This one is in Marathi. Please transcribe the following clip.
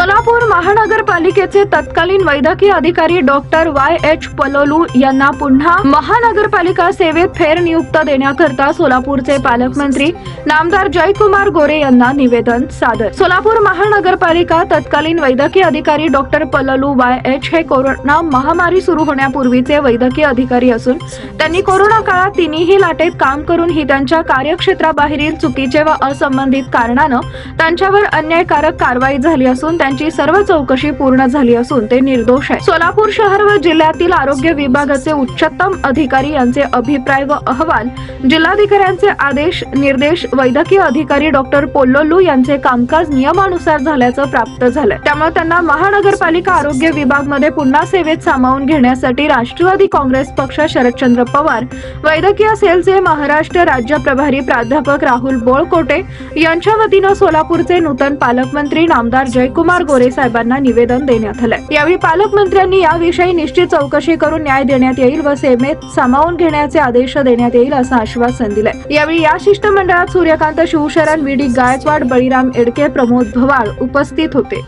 सोलापूर महानगरपालिकेचे तत्कालीन वैद्यकीय अधिकारी डॉक्टर वाय एच पलोलू यांना पुन्हा महानगरपालिका सेवेत फेरनियुक्त देण्याकरता सोलापूरचे पालकमंत्री नामदार जयकुमार गोरे यांना निवेदन सादर. सोलापूर महानगरपालिका तत्कालीन वैद्यकीय अधिकारी डॉक्टर पललू वाय एच हे कोरोना महामारी सुरू होण्यापूर्वीचे वैद्यकीय अधिकारी असून त्यांनी कोरोना काळात तिन्ही लाटेत काम करून ही त्यांच्या कार्यक्षेत्राबाहेरील चुकीचे व असंबंधित कारणानं त्यांच्यावर अन्यायकारक कारवाई झाली असून त्यांची सर्व चौकशी पूर्ण झाली असून ते निर्दोष आहे सोलापूर शहर व जिल्ह्यातील आरोग्य विभागाचे उच्चतम अधिकारी यांचे अभिप्राय व अहवाल जिल्हाधिकाऱ्यांचे आदेश निर्देश वैद्यकीय अधिकारी डॉक्टर पोल्लोलू यांचे कामकाज नियमानुसार झाल्याचं प्राप्त झालंय त्यामुळे त्यांना महानगरपालिका आरोग्य विभागमध्ये पुन्हा सेवेत सामावून घेण्यासाठी राष्ट्रवादी काँग्रेस पक्ष शरदचंद्र पवार वैद्यकीय सेलचे महाराष्ट्र राज्य प्रभारी प्राध्यापक राहुल बोळकोटे यांच्या वतीनं सोलापूरचे नूतन पालकमंत्री नामदार जयकुमार गोरे साहेबांना निवेदन देण्यात आलंय. यावेळी पालकमंत्र्यांनी याविषयी निश्चित चौकशी करून न्याय देण्यात येईल व सेमेत सामावून घेण्याचे आदेश देण्यात येईल असं आश्वासन दिलंय. यावेळी या शिष्टमंडळात सूर्यकांत शिवशरण विडी गायकवाड बळीराम एडके प्रमोद भवाळ उपस्थित होते.